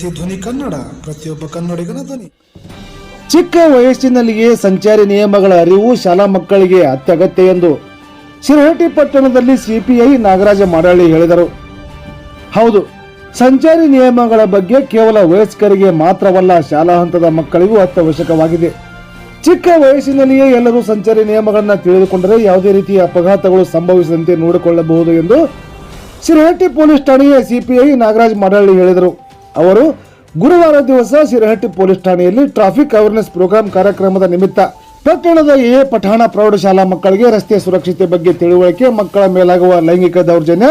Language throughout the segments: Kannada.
ಇದು ಧ್ವನಿ ಕನ್ನಡ, ಪ್ರತಿಯೊಬ್ಬ ಕನ್ನಡಿಗನ ಧ್ವನಿ. ಚಿಕ್ಕ ವಯಸ್ಸಿನಲ್ಲಿಯೇ ಸಂಚಾರಿ ನಿಯಮಗಳ ಅರಿವು ಶಾಲಾ ಮಕ್ಕಳಿಗೆ ಅತ್ಯಗತ್ಯ ಎಂದು ಶಿರಹಟ್ಟಿ ಪಟ್ಟಣದಲ್ಲಿ ಸಿಪಿಐ ನಾಗರಾಜ ಮಾಡಳ್ಳಿ ಹೇಳಿದರು. ಹೌದು, ಸಂಚಾರಿ ನಿಯಮಗಳ ಬಗ್ಗೆ ಕೇವಲ ವಯಸ್ಕರಿಗೆ ಮಾತ್ರವಲ್ಲ ಶಾಲಾ ಹಂತದ ಮಕ್ಕಳಿಗೂ ಅತ್ಯವಶ್ಯಕವಾಗಿದೆ. ಚಿಕ್ಕ ವಯಸ್ಸಿನಲ್ಲಿಯೇ ಎಲ್ಲರೂ ಸಂಚಾರಿ ನಿಯಮಗಳನ್ನು ತಿಳಿದುಕೊಂಡರೆ ಯಾವುದೇ ರೀತಿಯ ಅಪಘಾತಗಳು ಸಂಭವಿಸದಂತೆ ನೋಡಿಕೊಳ್ಳಬಹುದು ಎಂದು ಶಿರಹಟ್ಟಿ ಪೊಲೀಸ್ ಠಾಣೆಯ ಸಿಪಿಐ ನಾಗರಾಜ್ ಮಾಡಳ್ಳಿ ಹೇಳಿದರು. ಅವರು ಗುರುವಾರ ದಿವಸ ಶಿರಹಟ್ಟಿ ಪೊಲೀಸ್ ಠಾಣೆಯಲ್ಲಿ ಟ್ರಾಫಿಕ್ ಅವೇರ್ನೆಸ್ ಪ್ರೋಗ್ರಾಂ ಕಾರ್ಯಕ್ರಮದ ನಿಮಿತ್ತ ಪಟ್ಟಣದ ಎ ಪಠಾಣ ಪ್ರೌಢಶಾಲಾ ಮಕ್ಕಳಿಗೆ ರಸ್ತೆ ಸುರಕ್ಷತೆ ಬಗ್ಗೆ ತಿಳುವಳಿಕೆ, ಮಕ್ಕಳ ಮೇಲಾಗುವ ಲೈಂಗಿಕ ದೌರ್ಜನ್ಯ,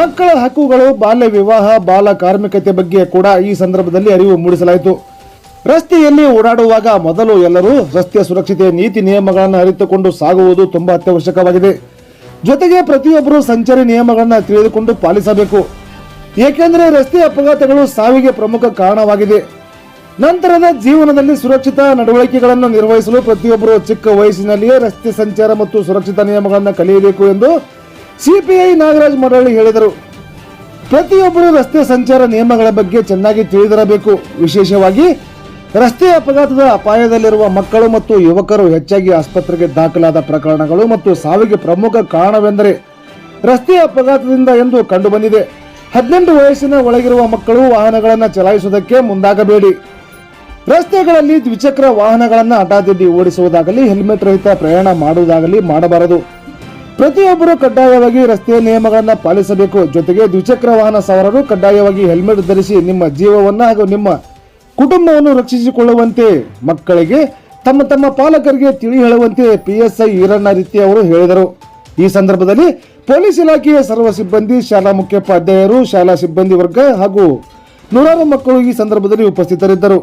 ಮಕ್ಕಳ ಹಕ್ಕುಗಳು, ಬಾಲ್ಯ ವಿವಾಹ, ಬಾಲ ಕಾರ್ಮಿಕತೆ ಬಗ್ಗೆ ಕೂಡ ಈ ಸಂದರ್ಭದಲ್ಲಿ ಅರಿವು ಮೂಡಿಸಲಾಯಿತು. ರಸ್ತೆಯಲ್ಲಿ ಓಡಾಡುವಾಗ ಮೊದಲು ಎಲ್ಲರೂ ರಸ್ತೆ ಸುರಕ್ಷತೆಯ ನೀತಿ ನಿಯಮಗಳನ್ನು ಅರಿತುಕೊಂಡು ಸಾಗುವುದು ತುಂಬಾ ಅತ್ಯವಶ್ಯಕವಾಗಿದೆ. ಜೊತೆಗೆ ಪ್ರತಿಯೊಬ್ಬರು ಸಂಚಾರಿ ನಿಯಮಗಳನ್ನು ತಿಳಿದುಕೊಂಡು ಪಾಲಿಸಬೇಕು. ಏಕೆಂದರೆ ರಸ್ತೆ ಅಪಘಾತಗಳು ಸಾವಿಗೆ ಪ್ರಮುಖ ಕಾರಣವಾಗಿದೆ. ನಂತರದ ಜೀವನದಲ್ಲಿ ಸುರಕ್ಷಿತ ನಡವಳಿಕೆಗಳನ್ನು ನಿರ್ವಹಿಸಲು ಪ್ರತಿಯೊಬ್ಬರು ಚಿಕ್ಕ ವಯಸ್ಸಿನಲ್ಲಿಯೇ ರಸ್ತೆ ಸಂಚಾರ ಮತ್ತು ಸುರಕ್ಷಿತ ನಿಯಮಗಳನ್ನು ಕಲಿಯಬೇಕು ಎಂದು ಸಿಪಿಐ ನಾಗರಾಜ್ ಮರಳಿ ಹೇಳಿದರು. ಪ್ರತಿಯೊಬ್ಬರು ರಸ್ತೆ ಸಂಚಾರ ನಿಯಮಗಳ ಬಗ್ಗೆ ಚೆನ್ನಾಗಿ ತಿಳಿದಿರಬೇಕು. ವಿಶೇಷವಾಗಿ, ರಸ್ತೆ ಅಪಘಾತದ ಅಪಾಯದಲ್ಲಿರುವ ಮಕ್ಕಳು ಮತ್ತು ಯುವಕರು ಹೆಚ್ಚಾಗಿ ಆಸ್ಪತ್ರೆಗೆ ದಾಖಲಾದ ಪ್ರಕರಣಗಳು ಮತ್ತು ಸಾವಿಗೆ ಪ್ರಮುಖ ಕಾರಣವೆಂದರೆ ರಸ್ತೆ ಅಪಘಾತದಿಂದ ಎಂದು ಕಂಡುಬಂದಿದೆ. ಹದಿನೆಂಟು ವಯಸ್ಸಿನ ಒಳಗಿರುವ ಮಕ್ಕಳು ವಾಹನಗಳನ್ನು ಚಲಾಯಿಸುವುದಕ್ಕೆ ಮುಂದಾಗಬೇಡಿ. ರಸ್ತೆಗಳಲ್ಲಿ ದ್ವಿಚಕ್ರ ವಾಹನಗಳನ್ನು ಹಠಾದಿಡ್ಡಿ ಓಡಿಸುವುದಾಗಲಿ ಹೆಲ್ಮೆಟ್ ರಹಿತ ಪ್ರಯಾಣ ಮಾಡುವುದಾಗಲಿ ಮಾಡಬಾರದು. ಪ್ರತಿಯೊಬ್ಬರು ಕಡ್ಡಾಯವಾಗಿ ರಸ್ತೆಯ ನಿಯಮಗಳನ್ನು ಪಾಲಿಸಬೇಕು. ಜೊತೆಗೆ ದ್ವಿಚಕ್ರ ವಾಹನ ಸವಾರರು ಕಡ್ಡಾಯವಾಗಿ ಹೆಲ್ಮೆಟ್ ಧರಿಸಿ ನಿಮ್ಮ ಜೀವವನ್ನು ಹಾಗೂ ನಿಮ್ಮ ಕುಟುಂಬವನ್ನು ರಕ್ಷಿಸಿಕೊಳ್ಳುವಂತೆ ಮಕ್ಕಳಿಗೆ ತಮ್ಮ ತಮ್ಮ ಪಾಲಕರಿಗೆ ತಿಳಿ ಹೇಳುವಂತೆ ಪಿಎಸ್ಐ ಈರಣ್ಣ ರೀತಿ ಅವರು ಹೇಳಿದರು. ಈ ಸಂದರ್ಭದಲ್ಲಿ ಪೊಲೀಸ್ ಇಲಾಖೆಯ ಸರ್ವ ಸಿಬ್ಬಂದಿ, ಶಾಲಾ ಮುಖ್ಯೋಪಾಧ್ಯಾಯರು, ಶಾಲಾ ಸಿಬ್ಬಂದಿ ವರ್ಗ ಹಾಗೂ ನೂರಾರು ಮಕ್ಕಳು ಈ ಸಂದರ್ಭದಲ್ಲಿ ಉಪಸ್ಥಿತರಿದ್ದರು.